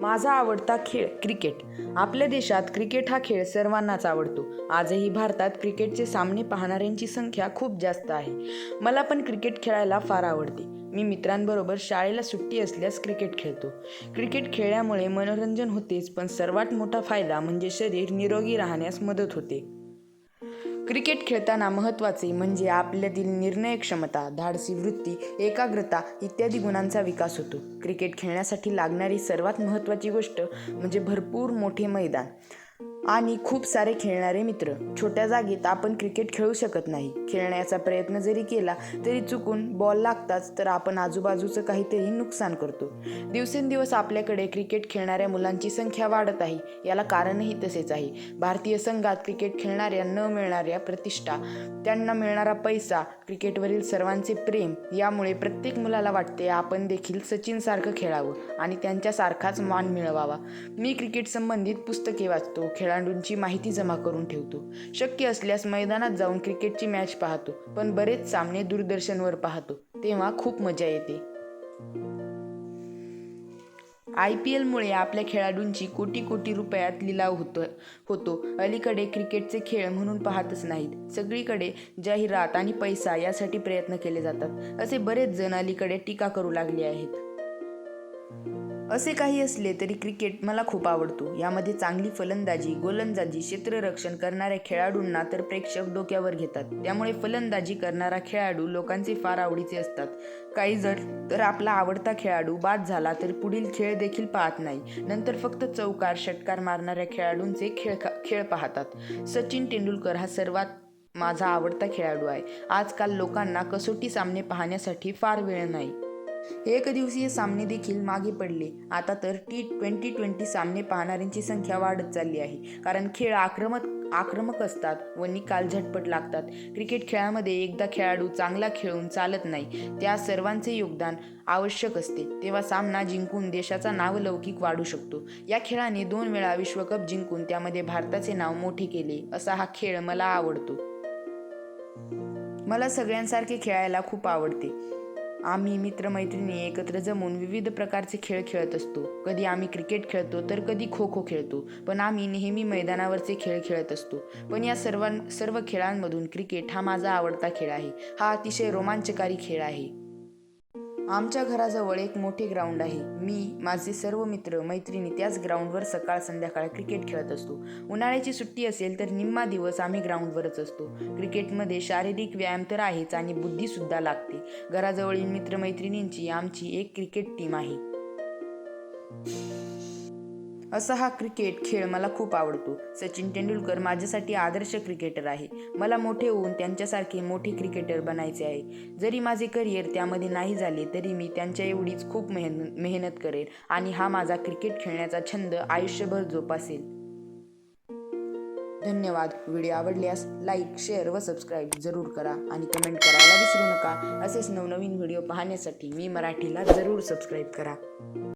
माझा आवडता खेळ क्रिकेट. आपल्या देशात क्रिकेट हा खेळ सर्वांनाच आवडतो. आजही भारतात क्रिकेटचे सामने पाहणाऱ्यांची संख्या खूप जास्त आहे. मला पण क्रिकेट खेळायला फार आवडते. मी मित्रांबरोबर शाळेला सुट्टी असल्यास क्रिकेट खेळतो. क्रिकेट खेळल्यामुळे मनोरंजन होतेच पण सर्वात मोठा फायदा म्हणजे शरीर निरोगी राहण्यास मदत होते. क्रिकेट खेळताना महत्त्वाचे म्हणजे आपल्यातील निर्णय क्षमता धाडसी वृत्ती एकाग्रता इत्यादी गुणांचा विकास होतो. क्रिकेट खेळण्यासाठी लागणारी सर्वात महत्त्वाची गोष्ट म्हणजे भरपूर मोठे मैदान. आणि खूप सारे खेळणारे मित्र. छोट्या जागेत आपण क्रिकेट खेळू शकत नाही. खेळण्याचा प्रयत्न जरी केला तरी चुकून बॉल लागताच तर आपण आजूबाजूचं काहीतरी नुकसान करतो. दिवसेंदिवस आपल्याकडे क्रिकेट खेळणाऱ्या मुलांची संख्या वाढत आहे. याला कारणही तसेच आहे. भारतीय संघात क्रिकेट खेळणाऱ्या न मिळणाऱ्या प्रतिष्ठा त्यांना मिळणारा पैसा क्रिकेटवरील सर्वांचे प्रेम यामुळे प्रत्येक मुलाला वाटते आपण देखील सचिनसारखं खेळावं आणि त्यांच्यासारखाच मान मिळवावा. मी क्रिकेट संबंधित पुस्तके वाचतो. खेळ खेळाडूंची माहिती जमा करून ठेवतो. शक्य असल्यास मैदानात जाऊन क्रिकेटची मॅच पाहतो पण बरेच सामने दूरदर्शनवर पाहतो तेव्हा खूप मजा येते. आय पी एलमुळे आपल्या खेळाडूंची कोटी कोटी रुपयात लिलाव होतो होतो. अलीकडे क्रिकेटचे खेळ म्हणून पाहतच नाहीत. सगळीकडे जाहिरात आणि पैसा यासाठी प्रयत्न केले जातात. असे बरेच जण अलीकडे टीका करू लागले आहेत. असे काही असले तरी क्रिकेट मला खूप आवडतो. यामध्ये चांगली फलंदाजी गोलंदाजी क्षेत्ररक्षण करणाऱ्या खेळाडूंना तर प्रेक्षक डोक्यावर घेतात. त्यामुळे फलंदाजी करणारा खेळाडू लोकांचे फार आवडीचे असतात. काही जर तर आपला आवडता खेळाडू बाद झाला तर पुढील खेळ देखील पाहत नाही. नंतर फक्त चौकार षटकार मारणाऱ्या खेळाडूंचे खेळ खेळ पाहतात. सचिन तेंडुलकर हा सर्वात माझा आवडता खेळाडू आहे. आजकाल लोकांना कसोटी सामने पाहण्यासाठी फार वेळ नाही. एक दिवसीय सामने देखील मागे पडले. आता तर टी ट्वेंटी ट्वेंटी सामने पाहणाऱ्यांची संख्या वाढत चालली आहे. कारण खेळ आक्रमक आक्रमक असतात व निकाल झटपट लागतात. क्रिकेट खेळामध्ये एकदा खेळाडू चांगला खेळून चालत नाही त्या सर्वांचे योगदान आवश्यक असते. तेव्हा सामना जिंकून देशाचा नावलौकिक वाढू शकतो. या खेळाने दोन वेळा विश्वकप जिंकून त्यामध्ये भारताचे नाव मोठे केले असा हा खेळ मला आवडतो. मला सगळ्यांसारखे खेळायला खूप आवडते. आम्ही मित्रमैत्रिणी एकत्र जमून विविध प्रकारचे खेळ खेळत असतो. कधी आम्ही क्रिकेट खेळतो तर कधी खो खो खेळतो. पण आम्ही नेहमी मैदानावरचे खेळ खेळत असतो. पण या सर्वां सर्व खेळांमधून क्रिकेट हा माझा आवडता खेळ आहे. हा अतिशय रोमांचकारी खेळ आहे. आमच्या घराजवळ एक मोठे ग्राउंड आहे. मी माझे सर्व मित्र मैत्रिणी त्याच ग्राउंडवर सकाळ संध्याकाळ क्रिकेट खेळत असतो. उन्हाळ्याची सुट्टी असेल तर निम्मा दिवस आम्ही ग्राउंडवरच असतो. क्रिकेटमध्ये शारीरिक व्यायाम तर आहेच आणि बुद्धीसुद्धा लागते. घराजवळील मित्रमैत्रिणींची आमची एक क्रिकेट टीम आहे. असा हा क्रिकेट खेळ मला खूप आवडतो. सचिन तेंडुलकर माझ्यासाठी आदर्श क्रिकेटर आहे. मला मोठे होऊन त्यांच्यासारखे मोठे क्रिकेटर बनायचे आहे. जरी माझे करिअर त्यामध्ये नाही झाले तरी मी त्यांच्या एवढीच खूप मेहन मेहनत करेल आणि हा माझा क्रिकेट खेळण्याचा छंद आयुष्यभर जोपासेल. धन्यवाद. व्हिडिओ आवडल्यास लाईक शेअर व सबस्क्राईब जरूर करा आणि कमेंट करायला विसरू नका. असेच नवनवीन व्हिडिओ पाहण्यासाठी मी मराठीला जरूर सबस्क्राईब करा.